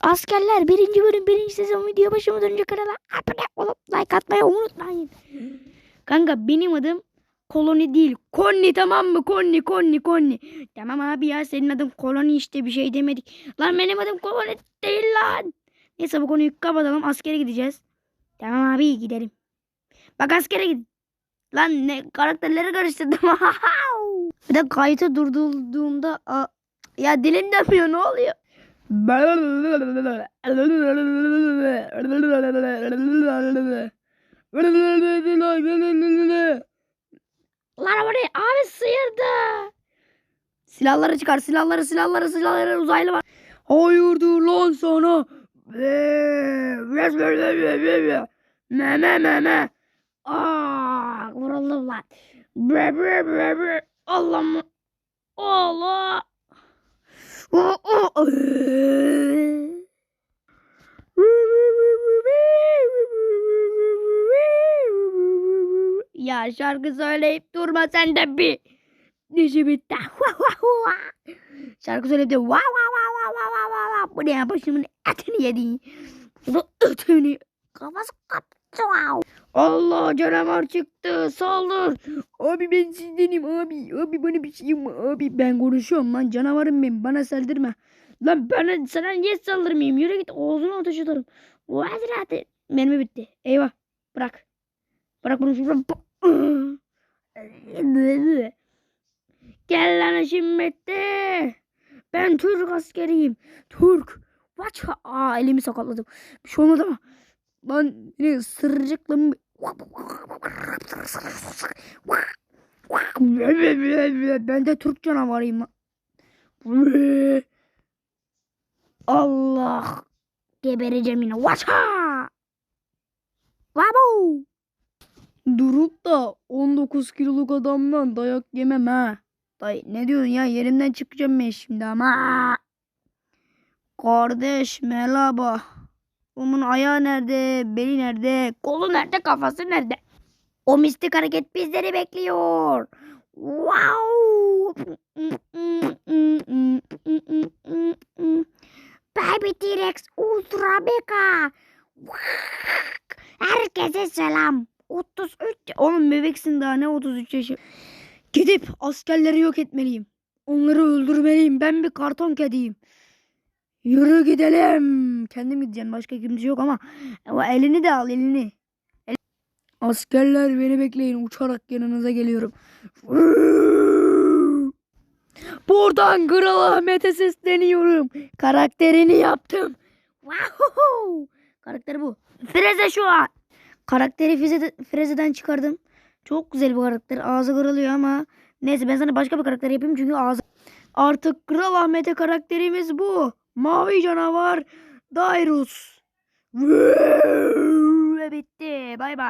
Askerler birinci bölüm birinci sezon video başlamadan önce kanala abone olup like atmayı unutmayın. Kanka benim adım koloni değil. Konni tamam mı? Konni konni konni. Tamam abi ya senin adın koloni işte bir şey demedik. Lan benim adım koloni değil lan. Neyse bu konuyu kapatalım askere gideceğiz. Tamam abi gidelim. Bak askere git. Lan ne karakterleri karıştırdım. bir de kayıtı durdurduğumda ya dilim dönmüyor ne oluyor? Lan ne? Abi sıyırdı. Silahları çıkar silahları silahları silahları uzaylı var. Hayırdır lan sana? Me me me me. Aa, vuruldum lan. Bre. Allah mı? Allah. Oh, oh, oh. Ya şarkı söyleyip durma sen de bir. Dişi bitti. Şarkı söyleyip de va va va va va va va va. Bu ne ya başımın etini yedi. Bu etini. Kafası kaptı. Allah canavar çıktı. Saldır. Abi ben sizdenim abi. Abi bana bir şey mi? Abi ben konuşuyorum lan. Canavarım ben. Bana saldırma. Lan bana sana niye saldırmayayım? Yürü git. Ağzına ateş ederim. Bu hazreti. Mermi bitti. Eyvah. Bırak. Bırak bunu. Gel lan işim bitti. Ben Türk askeriyim. Türk. Watch. Aa elimi sakatladım. Bir şey olmadı ama. Lan ne ısıracak lan. Ben de Türk canavarıyım. lan. Allah. Gebereceğim yine. Watcha. Vabu. Durup da 19 kiloluk adamdan dayak yemem ha. Dayı ne diyorsun ya yerimden çıkacağım ben şimdi ama. Kardeş merhaba. Onun ayağı nerede? Beli nerede? Kolu nerede? Kafası nerede? O mistik hareket bizleri bekliyor. Wow. Mega. Herkese selam. 33. Oğlum bebeksin daha ne 33 yaşı. Gidip askerleri yok etmeliyim. Onları öldürmeliyim. Ben bir karton kediyim. Yürü gidelim. Kendim gideceğim. Başka kimse yok ama. ama elini de al elini. El- Askerler beni bekleyin. Uçarak yanınıza geliyorum. Buradan Kral Ahmet'e sesleniyorum. Karakterini yaptım. Wow. Karakter bu. Freze şu an. Karakteri Freze, Freze'den çıkardım. Çok güzel bir karakter. Ağzı kırılıyor ama. Neyse ben sana başka bir karakter yapayım çünkü ağzı. Artık Kral Ahmet'e karakterimiz bu. Mavi canavar Dairus. Bitti. Bay bay.